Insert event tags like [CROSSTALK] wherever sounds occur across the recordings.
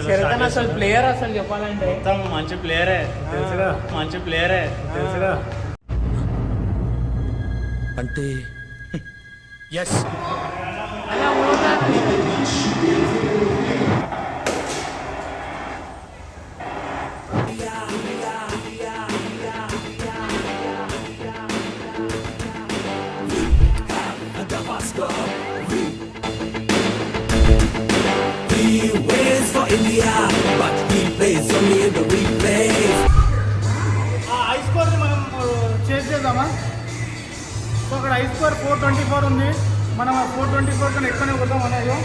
start అసలు. Player అసలు చెప్పాలంటే. మొత్తం మంచి ప్లేయరే తెలుసుగా? మంచి ప్లేయరే తెలుసుగా? అంటే ఎస్ అలా I square four twenty four ఉంది. మనం ఫోర్ ట్వంటీ ఫోర్ కన్నా ఎక్కువనే పోతాం అనేది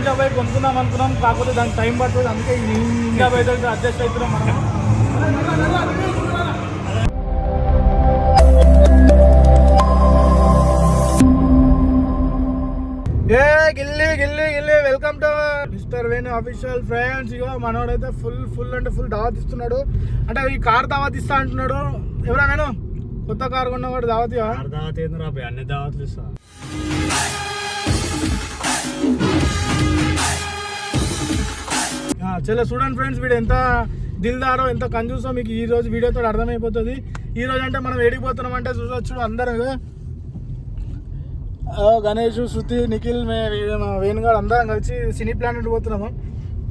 నింజా బైక్ కొనుక్కుందాం అనుకున్నాం కాకపోతే దానికి టైం పడుతుంది అందుకే బైక్ అయితే అడ్జస్ట్ అవుతున్నాం మనం ఏ గిల్లి గిల్లి గిల్లి welcome to mister Venu official friends ఇగో మనోడైతే ఫుల్ ఫుల్ అంటే ఫుల్ దావత్ ఇస్తున్నాడు. అంటే ఈ కార్ దావత్ ఇస్తా అంటున్నాడు. ఎవరా నేను కొత్త కార్ దావత్ ఇవ్వ? దావత్ ఏంది రా అన్ని దావత్లు ఇస్తా. చలో చూడండి ఫ్రెండ్స్ వీడు ఎంత దిల్దారో ఎంత కంజూసో మీకు ఈ రోజు వీడియోతో అర్థమైపోతుంది. ఈ రోజు అంటే మనం ఏడిపోతున్నాం అంటే చూసొచ్చు అందరం. గణేష్ శృతి నిఖిల్ మే వేణుగాడు అందరం కలిసి సినీ ప్లానెట్ పోతున్నాము.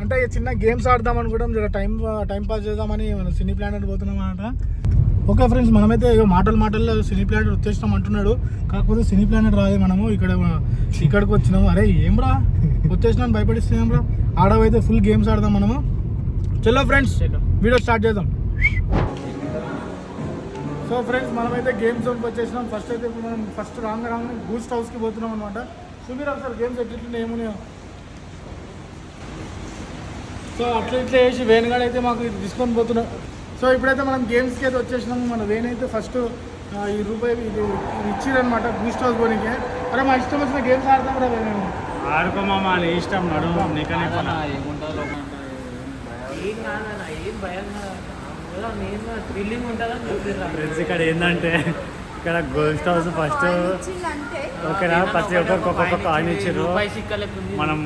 అంటే చిన్న గేమ్స్ ఆడదాం అనుకుంటాం జర టైం టైం పాస్ చేద్దామని మనం సినీ ప్లానెట్ పోతున్నాం అనమాట ఓకే ఫ్రెండ్స్ మనమైతే ఇగో మాటలు మాటల్లో సినీ ప్లానెట్ వచ్చేసినాం అంటున్నాడు. కాకపోతే సినీ ప్లానెట్ రాదు మనము ఇక్కడ ఇక్కడికి వచ్చినాము. అరే ఏం రా వచ్చేసినాం ఏం రా. ఆడవైతే ఫుల్ గేమ్స్ ఆడదాం మనము. చలో ఫ్రెండ్స్. వీడియో స్టార్ట్ చేద్దాం. సో ఫ్రెండ్స్ మనమైతే గేమ్ జోన్కి వచ్చేసినాం. ఫస్ట్ అయితే ఇప్పుడు మనం ఫస్ట్ రాంగ్ రాంగ్ బూస్ట్ హౌస్కి పోతున్నాం అనమాట సుమీర్ ఒకసారి గేమ్స్ ఎట్లా ఏమున్నాయో? సో అట్లా ఇట్లా వేసి వేణుగాడు అయితే మాకు ఇది తీసుకొని పోతున్నాం. సో ఇప్పుడైతే మనం గేమ్స్కి అయితే వచ్చేసినాము మన వేణు అయితే ఫస్ట్ ఈ రూపాయి ఇది ఇది ఇచ్చిరనమాట బూస్ట్ హౌస్ పోనీకి. అరే మా ఇష్టం వచ్చిన గేమ్స్ ఆడతాం రా మేము ఆడుకోమా నీ ఇష్టం నడుము నీకనే పని. ఫ్రెండ్స్ ఇక్కడ ఏంటంటే ఇక్కడ గోల్డ్ హౌస్ ఫస్ట్ ఓకేనా? ప్రతి ఒక్కరికి ఒక్కొక్క కాయిన్ ఇచ్చారు మనం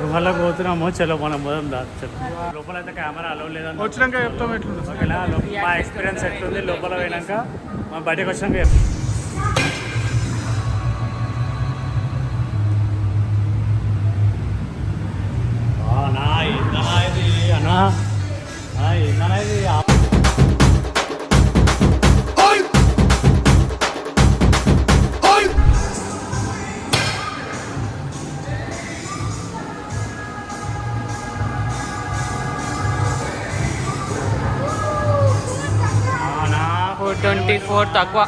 గుహలోకి పోతున్నాము చలో మనం పోదాం దా చలో. లోపల అయితే కెమెరా అలవ్ లేదని వచ్చినాక చెప్తాం ఎట్లుంది ఓకేనా? మా ఎక్స్పీరియన్స్ ఎట్లుంది? లోపల పోయినాక మా బయటకు వచ్చినాక చెప్తాం ఇది అన్నా ఆ, ఏందన్నా ఇది ఆ, అన్నా, ఫోర్ ట్వంటీ ఫోర్ తక్కువ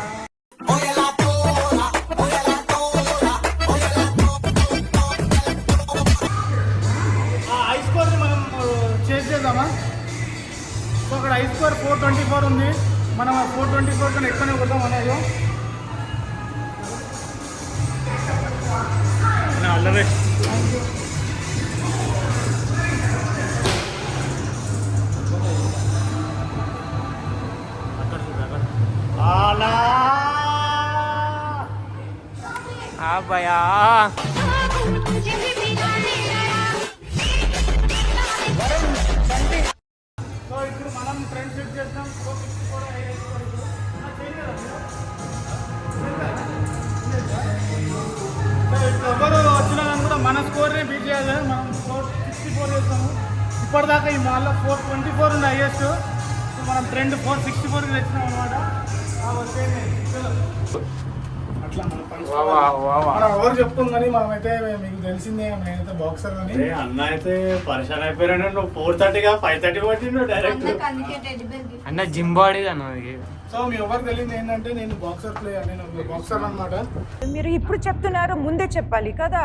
సో అక్కడ high score four twenty four ఉంది. మనం ఫోర్ ట్వంటీ ఫోర్ కన్నా ఎక్కువనే కొద్దాం అనేది అల్లరే అలా ఆ భయా ఎవరు వచ్చినా కానీ కూడా మన స్కోర్నే బీట్ చేయాలి. మనం ఫోర్ సిక్స్టీ ఫోర్ చేస్తాము. ఇప్పటిదాకా ఈ మాల్లో ఫోర్ ట్వంటీ ఫోర్ ఉంది హైయెస్ట్ మనం ట్రెండ్ ఫోర్ సిక్స్టీ ఫోర్కి తెచ్చినాం అనమాట అట్లా మన పంచ్ మనం ఎవరు చెప్పుకోం కానీ మనమైతే మీకు తెలిసిందే నేనైతే బాక్సర్ అని. అరే అన్న అయితే పరిశాన్ అయిపోయాడు నువ్వు ఫోర్ థర్టీగా ఫైవ్ థర్టీ డైరెక్ట్ అన్న జిమ్ బాడీ అన్న ఇది. సో మీ ఎవరు తెలియదు ఏంటంటే నేను బాక్సర్ ప్లేయర్ నేను బాక్సర్ అనమాట మీరు ఇప్పుడు చెప్తున్నారు ముందే చెప్పాలి కదా.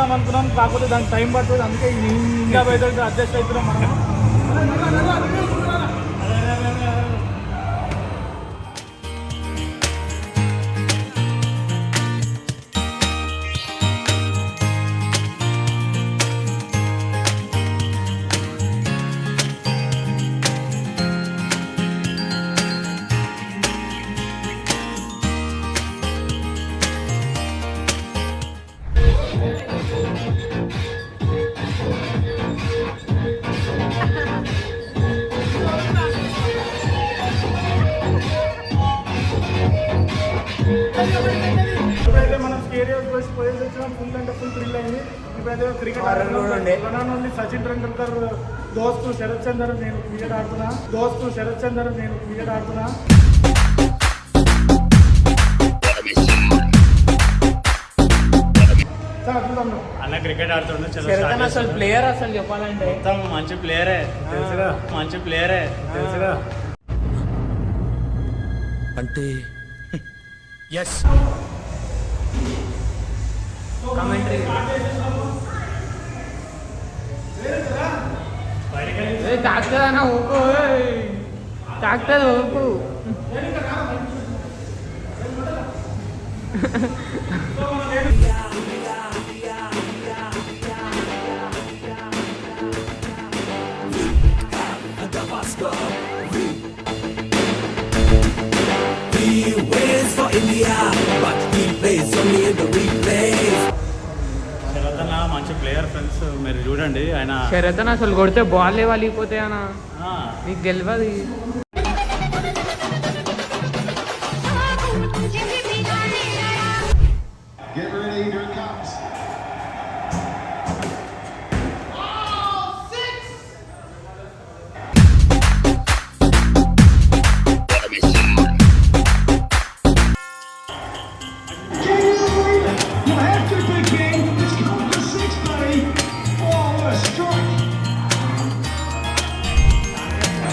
పోయి కొనుక్కుందాం అనుకున్నాం కాకపోతే దానికి టైం పడుతుంది. అందుకే ఈ ఇండియా పోయి అడ్జస్ట్ అవుతున్నాం మనం స్టేడియం పోయి పోయేసి వచ్చినాం ఫుల్ అంటే ఫుల్ థ్రిల్ అయింది. ఇప్పుడైతే క్రికెట్ ఆడుతున్నాం నుండి సచిన్ టెండూల్కర్ దోస్తు శరత్ చందర్ నేను క్రికెట్ ఆడుతున్నా. దోస్తు శరత్ చందర్ నేను క్రికెట్ ఆడుతున్నా. అన్న క్రికెట్ ఆడుతుండే అసలు. ప్లేయర్ అసలు చెప్పాలంటే. మొత్తం మంచి ప్లేయరే తెలుసుగా. మంచి ప్లేయరే తెలుసుగా. అంటే ఎస్ కమెంటరీ తాకుతుంది అన్న ఊకు తాకుతుంది ఊకు మీరు చూడండి ఆయన శరతన్ అసలు కొడితే బాల్ వలిగిపోతాయి అన్న. నీకు తెలియదు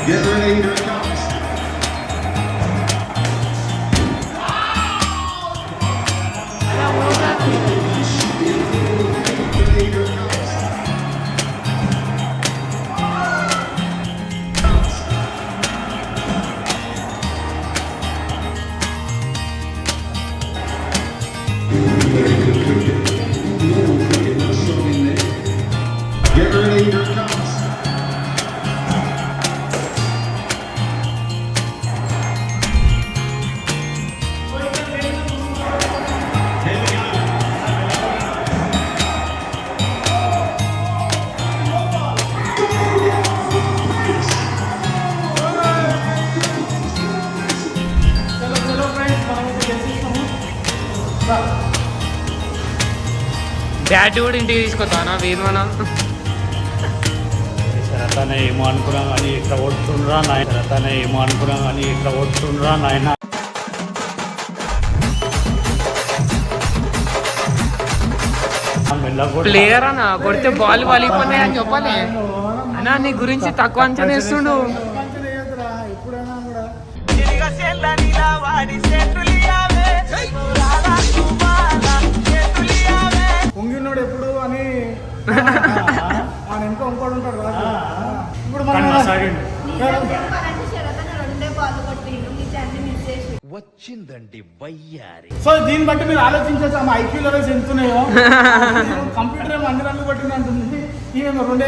Get ready to come. Bat కూడా ఇంటికి తీసుకొస్తానా వేదమన శరతన్న ఏమో అనుకున్నాం కానీ ఇట్లా కొడుతుండ్రా నాయన. శరతన్న ఏమో అనుకున్నాం కానీ ఇట్లా కొడుతుండ్రా నాయన. ప్లేయర్ అన్న కొడితే బాల్ వలిగిపోతాయి అని చెప్పాలి. అన్న నీ గురించి తక్కువ అంచనా వేస్తుండు. వచ్చిందండి వయ్యారి. సో దీన్ని బట్టి మీరు ఆలోచించవచ్చు ఆమె ఐక్యూ లెవెల్స్ ఎంత ఉన్నాయో. [LAUGHS] కంప్యూటర్ ఏమో అన్ని రన్లు కొట్టింది అంటుంది. ఈమె రెండే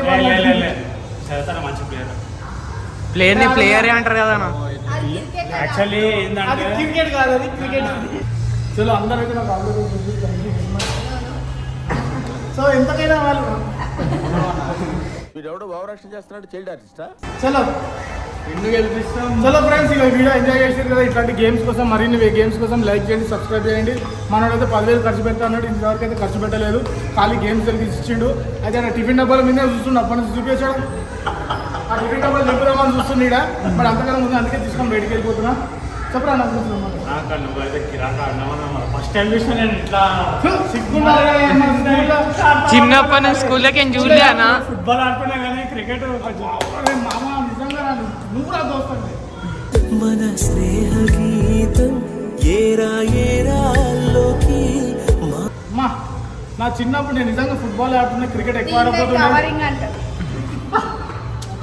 మంచి ప్లేయర్ ప్లేయర్ని ప్లేయరే అంటారు కదా అన్న. అది క్రికెట్ యాక్చువల్లీ అది ఏంటంటే క్రికెట్ కాదు అది క్రికెట్. చలో అందరూ ఇక్కడ సో ఎంతకైనా వాళ్ళు వీడెవడో భావరక్షణ చేస్తున్నాడు చైల్డ్ ఆర్టిస్టా? చలో చలో ఫ్రెండ్స్ ఇక వీడియో ఎంజాయ్ చేసారు కదా. ఇట్లాంటి గేమ్స్ కోసం మరిన్ని గేమ్స్ కోసం లైక్ చేయండి సబ్స్క్రైబ్ చేయండి. మనోడైతే పదివేలు ఖర్చు పెడతా అన్నాడు. ఇంతవరకు అయితే ఖర్చు పెట్టలేదు. ఖాళీ గేమ్స్ తెలిసి ఇచ్చిండు అయితే ఆయన టిఫిన్ డబ్బాల మీద చూస్తుండు. అప్పటి నుంచి చూపించాడు ఆ టిఫిన్ డబ్బాలు నింపుదామని చూస్తుండీడా మరి అంతకన్నా ముందు అందుకే తీసుకొని బయటికి వెళ్ళిపోతున్నా. చెప్పరా నాకు నాకు నువ్వైతే కిరాక అన్నామన్నా ఫస్ట్ టైం చూసిన నేను ఇట్లా చిన్నప్పటి నుంచి స్కూల్లోకి చూడలే అన్న. ఫుట్బాల్ ఆడుతున్నా కానీ క్రికెట్ మామ నిజంగా నువ్వు రా దోస్తండి మన స్నేహ గీతం ఏరా ఏరాల్లోకి మా నా చిన్నప్పుడు నేను నిజంగా ఫుట్బాల్ ఆడుతున్నా క్రికెట్ ఎక్కువ అంటారు.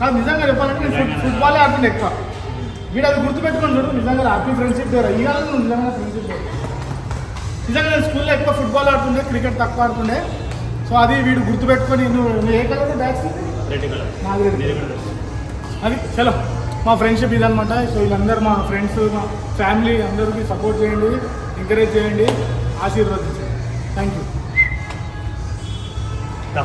కాదు నిజంగా చెప్పాలంటే నేను ఫుట్ ఫుట్బాల్ ఆడుతుండే ఎక్కువ. వీడు అది గుర్తుపెట్టుకొని చూడు నిజంగా హ్యాపీ ఫ్రెండ్షిప్ డే ఇవాళ నువ్వు నిజంగా ఫ్రెండ్షిప్ డే నిజంగా నేను స్కూల్లో ఎక్కువ ఫుట్బాల్ ఆడుతుండే క్రికెట్ తక్కువ ఆడుతుండే. సో అది వీడు గుర్తుపెట్టుకొని నువ్వు నువ్వు ఏ కలర్ బ్యాగ్స్ రెడ్ కలర్ నాది అది చలో మా ఫ్రెండ్షిప్ ఇదనమాట సో వీళ్ళందరూ మా ఫ్రెండ్స్ మా ఫ్యామిలీ అందరికీ సపోర్ట్ చేయండి ఎంకరేజ్ చేయండి. ఆశీర్వదించండి. Thank you